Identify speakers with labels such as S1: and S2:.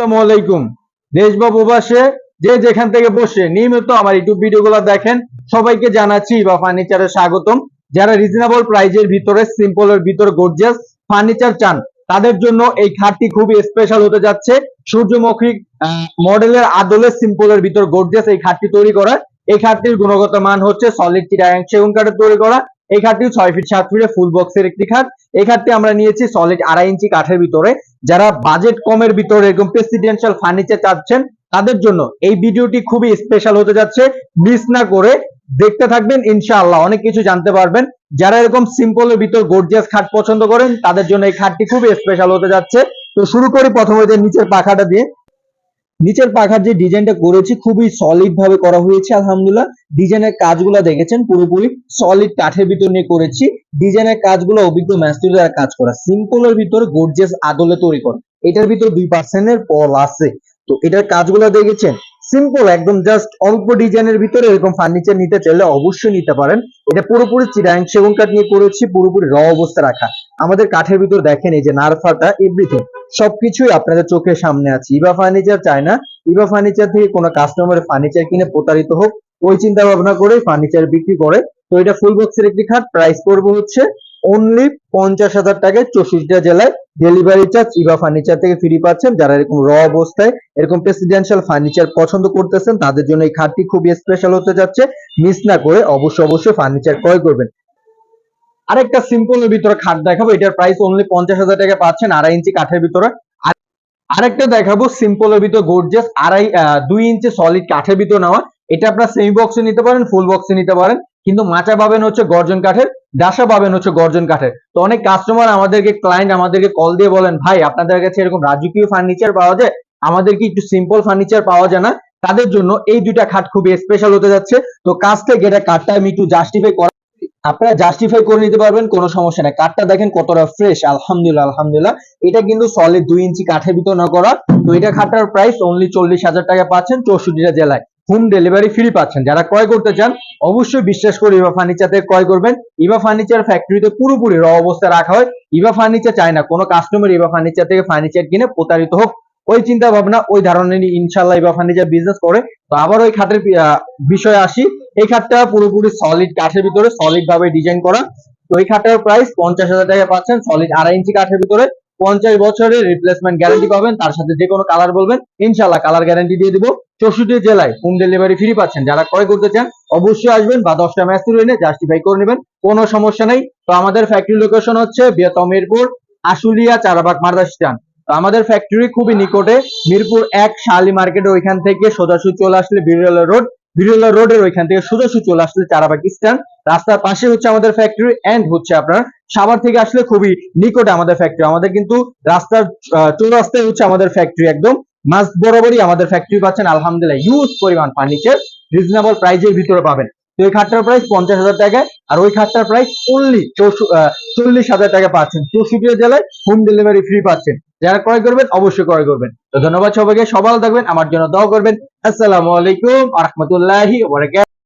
S1: আসসালামু আলাইকুম। দেশ বা প্রবাসে যে যেখান থেকে বসে নিয়মিত আমার ইউটিউব ভিডিওগুলো দেখেন, সবাইকে জানাচ্ছি বা ফার্নিচারে স্বাগতম। যারা রিজনেবল প্রাইজের ভিতরে সিম্পলের ভিতরে গর্জিয়াস ফার্নিচার চান, তাদের জন্য এই খাটটি খুবই স্পেশাল হতে যাচ্ছে। সূর্যমুখী মডেলের আদলে সিম্পলের ভিতর গর্জিয়াস এই খাটটি তৈরি করা। এই খাটটির গুণগত মান হচ্ছে সলিড চিটাগাং সেগুন কাঠের তৈরি করা। এই খাটটি ছয় ফিট সাত ফিটে ফুল বক্সের একটি খাট। এই খাটটি আমরা নিয়েছি সলিড আড়াই ইঞ্চি কাঠের ভিতরে। যারা বাজেট কমের ভিতরে এরকম প্রেসিডেন্সিয়াল ফার্নিচার চাচ্ছেন, তাদের জন্য এই ভিডিওটি খুবই স্পেশাল হতে যাচ্ছে। মিস না করে দেখতে থাকবেন, ইনশাআল্লাহ অনেক কিছু জানতে পারবেন। যারা এরকম সিম্পলের ভিতর গর্জিয়াস খাট পছন্দ করেন, তাদের জন্য এই খাটটি খুবই স্পেশাল হতে যাচ্ছে। তো শুরু করি প্রথমে নিচের পাখাটা দিয়ে। নিচের পাখার যে ডিজাইনটা করেছি, খুবই সলিড ভাবে করা হয়েছে, আলহামদুলিল্লাহ। ডিজাইনের কাজগুলো দেখেছেন, পুরোপুরি সলিড কাঠের ভিতর নিয়ে করেছি। ডিজাইনের কাজগুলো অভিজ্ঞ ম্যাস্ট্রি দ্বারা কাজ করা। সিম্পলের ভিতরে গর্জিয়াস আদলে তৈরি করা। এটার ভিতর দুই পার্সেন্টের পল আছে। তো এটার কাজগুলো দেখেছেন? সিম্পল একদম জাস্ট অল্প ডিজাইনের ভিতরে এরকম ফার্নিচার নিতে চাইলে অবশ্যই নিতে পারেন। এটা পুরোপুরি চিরাং সেগুন কাঠ নিয়ে করেছি, পুরোপুরি র অবস্থা রাখা। আমাদের কাঠের ভিতর দেখেন, এই যে নারফাটা এভরিথিং সবকিছুই আপনাদের চোখের সামনে আছে। ইবা ফার্নিচার চায় না। ইবা ফার্নিচার থেকে কোনো কাস্টমারের ফার্নিচার কিনে প্রতারিত হোক, ওই চিন্তা ভাবনা করে ফার্নিচার বিক্রি করে। তো এটা ফুল বক্সের একটি খাট। প্রাইস পড়বে হচ্ছে অনলি পঞ্চাশ হাজার টাকায় চৌষট্টিটা জেলায়। ডেলিভারি চার্জ ইভা ফার্নিচার থেকে ফ্রি পাচ্ছেন। যারা এরকম র অবস্থায় এরকম প্রেসিডেন্সিয়াল ফার্নিচার পছন্দ করতেছেন, তাদের জন্য এই খাটটি খুবই স্পেশাল হতে যাচ্ছে। মিস না করে অবশ্যই অবশ্যই ফার্নিচার ক্রয় করবেন। আরেকটা সিম্পলের ভিতরে খাট দেখাবো, এটার প্রাইস অনলি পঞ্চাশ হাজার টাকা পাচ্ছেন, আড়াই ইঞ্চি কাঠের ভিতরে। আরেকটা দেখাবো সিম্পলের ভিতর গর্জিয়াস আড়াই দুই ইঞ্চি সলিড কাঠের ভিতর নেওয়া। এটা আপনার সেমি বক্সে নিতে পারেন ফুল বক্সে নিতে পারেন। কিন্তু মাচা পাবেন হচ্ছে গর্জন কাঠের, ডাসা পাবেন হচ্ছে গর্জন কাঠের। তো অনেক কাস্টমার আমাদেরকে ক্লায়েন্ট আমাদেরকে কল দিয়ে বলেন, ভাই, আপনাদের কাছে এরকম রাজকীয় ফার্নিচার পাওয়া যায়? আমাদের কি একটু সিম্পল ফার্নিচার পাওয়া যায় না? তাদের জন্য এই দুইটা খাট খুবই স্পেশাল হতে যাচ্ছে। তো কাছ থেকে এটা কাঠটা আমি একটু জাস্টিফাই করা আপনারা জাস্টিফাই করে নিতে পারবেন, কোনো সমস্যা নাই। কাঠটা দেখেন কতটা ফ্রেশ আলহামদুলিল্লাহ আলহামদুলিল্লাহ। এটা কিন্তু সলিড দুই ইঞ্চি কাঠের ভিতর না করা। তো এটা খাটটার প্রাইস অনলি চল্লিশ হাজার টাকা পাচ্ছেন চৌষট্টিটা জেলায়। হোম ডেলিভারি ফ্রি পাচ্ছেন। যারা ক্রয় করতে চান, অবশ্যই বিশ্বাস করে ইভা ফার্নিচার থেকে ক্রয় করবেন। ইভা ফার্নিচার ফ্যাক্টরিতে পুরোপুরি র অবস্থায় রাখা হয়। ইভা ফার্নিচার চায় না। কোনো কাস্টমার ইভা ফার্নিচার থেকে ফার্নিচার কিনে প্রতারিত হোক। ওই চিন্তা ভাবনা ওই ধারণা ইনশাল্লাহ ইভা ফার্নিচার বিজনেস করে। তো আবার ওই আহ, বিষয়ে আসি। এই খাটটা পুরোপুরি সলিড কাঠের ভিতরে সলিড ভাবে ডিজাইন করা। তো এই খাটটার প্রাইস পঞ্চাশ হাজার টাকা পাচ্ছেন সলিড আড়াই ইঞ্চি কাঠের ভিতরে। পঞ্চাশ বছরের রিপ্লেসমেন্ট গ্যারান্টি পাবেন তার সাথে যে কোনো কালার বলবেন ইনশাল্লাহ কালার গ্যারান্টি দিয়ে দিব। চৌষট্টি জেলায় হোম ডেলিভারি ফ্রি পাচ্ছেন। যারা ক্রয় করতে চান অবশ্যই আসবেন বা দশটা ম্যাচ এনে জাস্টিফাই করে নেবেন কোনো সমস্যা নেই। তো আমাদের ফ্যাক্টরি লোকেশন হচ্ছে বৃহত্তম মিরপুর আশুলিয়া চারাবাগ মার্দা স্ট্যান্ড আমাদের ফ্যাক্টরি খুবই নিকটে, মিরপুর এক শালি মার্কেটে ওইখান থেকে সোজাসু চলে আসলে বিরলা রোড বিরলা রোডের ওইখান থেকে সোজাসু চলে আসলে চারাবাগ স্ট্যান্ড রাস্তার পাশে হচ্ছে আমাদের ফ্যাক্টরি এন্ড হচ্ছে আপনার সাভার থেকে আসলে খুবই নিকটে আমাদের ফ্যাক্টরি আমাদের কিন্তু রাস্তার চৌরাস্তায় হচ্ছে আমাদের ফ্যাক্টরি একদম মাস বরাবরই আমাদের ফ্যাক্টরি পাচ্ছেন, আলহামদুলিল্লাহ ইউজ পরিমাণ ফার্নিচার রিজনেবল প্রাইজের ভিতরে পাবেন। তো এই খাটটার প্রাইস পঞ্চাশ হাজার টাকা আর ওই খাটটার প্রাইস অনলি চল্লিশ হাজার টাকা পাচ্ছেন। চৌষট্টি জেলায় হোম ডেলিভারি ফ্রি পাচ্ছেন। যারা ক্রয় করবেন, অবশ্যই ক্রয় করবেন। তো ধন্যবাদ সবাইকে, সবাই থাকবেন, আমার জন্য দোয়া করবেন। আসসালামু আলাইকুম আহমতুল্লাহি